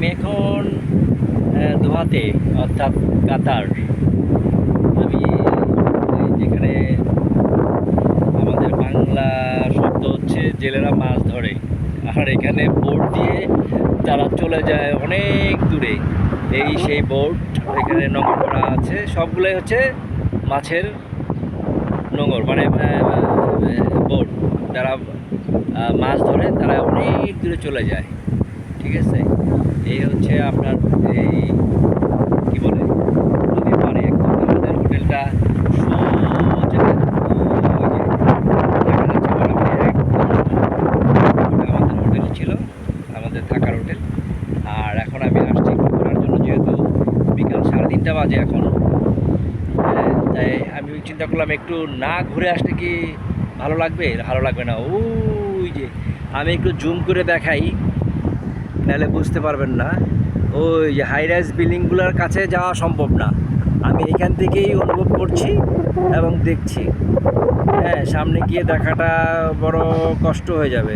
আমি এখন দোহাতে, অর্থাৎ কাতার। আমি যেখানে আমাদের বাংলা শব্দ হচ্ছে, জেলেরা মাছ ধরে। আর এখানে বোট দিয়ে তারা চলে যায় অনেক দূরে। এই সেই বোট, এখানে নোংর করা আছে। সবগুলোই হচ্ছে মাছের নোঙর মানে বোট। যারা মাছ ধরে, তারা অনেক দূরে চলে যায়। ঠিক আছে? এই হচ্ছে আপনার এই কি বলে নদীর একদম আমাদের হোটেলটা। আমাদের হোটেল ছিল আমাদের থাকার হোটেল। আর এখন আমি জন্য যেহেতু তিনটা বাজে এখন। হ্যাঁ, তাই আমি চিন্তা করলাম একটু না ঘুরে আসলে কি ভালো লাগবে? ভালো লাগবে না। ওই যে আমি একটু জুম করে দেখাই। নাহলে বুঝতে পারবেন না, ওই যে হাই রাইজ বিল্ডিংগুলোর কাছে যাওয়া সম্ভব না। আমি এখান থেকেই অনুভব করছি এবং দেখছি। হ্যাঁ সামনে গিয়ে দেখাটা বড় কষ্ট হয়ে যাবে,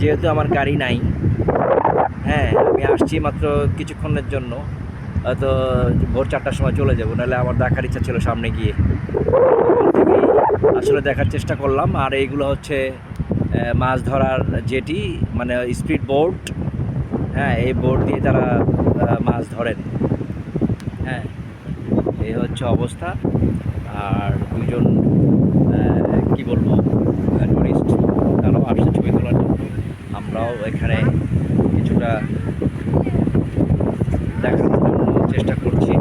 যেহেতু আমার গাড়ি নাই। হ্যাঁ আমি আসছি মাত্র কিছুক্ষণের জন্য, হয়তো ভোর চারটার সময় চলে যাব, নাহলে আমার দেখার ইচ্ছা ছিল সামনে গিয়ে। আসলে দেখার চেষ্টা করলাম, আর এইগুলো হচ্ছে মাছ ধরার জেটি মানে স্পিড বোট হ্যাঁ এই বোট দিয়ে তারা মাছ ধরেন। হ্যাঁ এই হচ্ছে অবস্থা। আর দুজন কি বলব টুরিস্ট তারাও আসছে ছবি তোলার জন্য। আমরাও এখানে কিছুটা দেখানোর জন্য চেষ্টা করছি।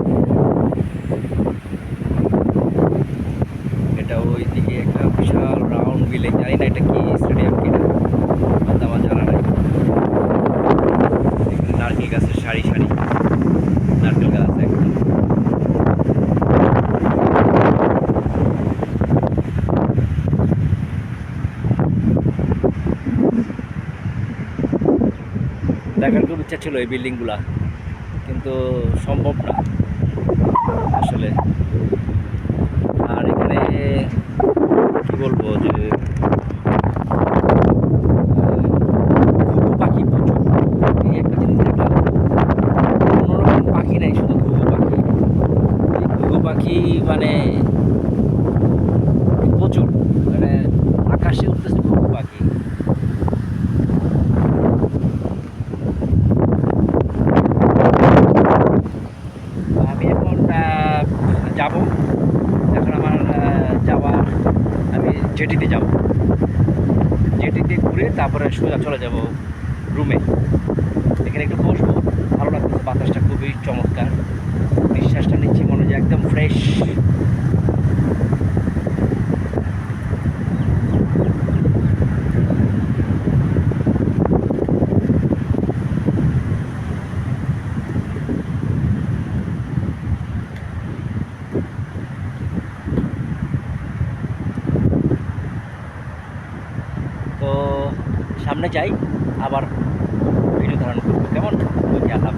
এটা ওই দিকে একটা বিশাল রাউন্ড বিল্ডিং জানি না এটা কি স্টেডিয়াম কিনা হয়তো আমার জানা নাই এখানে নারকেল গাছের সারি সারি। নারকেল গাছ একদম দেখার খুব ইচ্ছা ছিল এই বিল্ডিংগুলা, কিন্তু সম্ভব না। আসলে আর এখানে কি বলব যে আহ, ঘুঘু পাখি প্রচুর এই একটা জিনিস দেখলাম কোনো রকম পাখি নাই শুধু ঘুঘু পাখি এই পাখি মানে প্রচুর মানে আকাশে উঠতেছে ঘুঘু পাখি আমি এখন যাব। এখন আমার যাওয়া আমি জেটিতে যাব। জেটিতে ঘুরে তারপরে সোজা চলে যাব রুমে। এখানে একটু বসবো। সামনে যাই আবার ভিডিও ধারণ করব। কেমন? আল্লাহ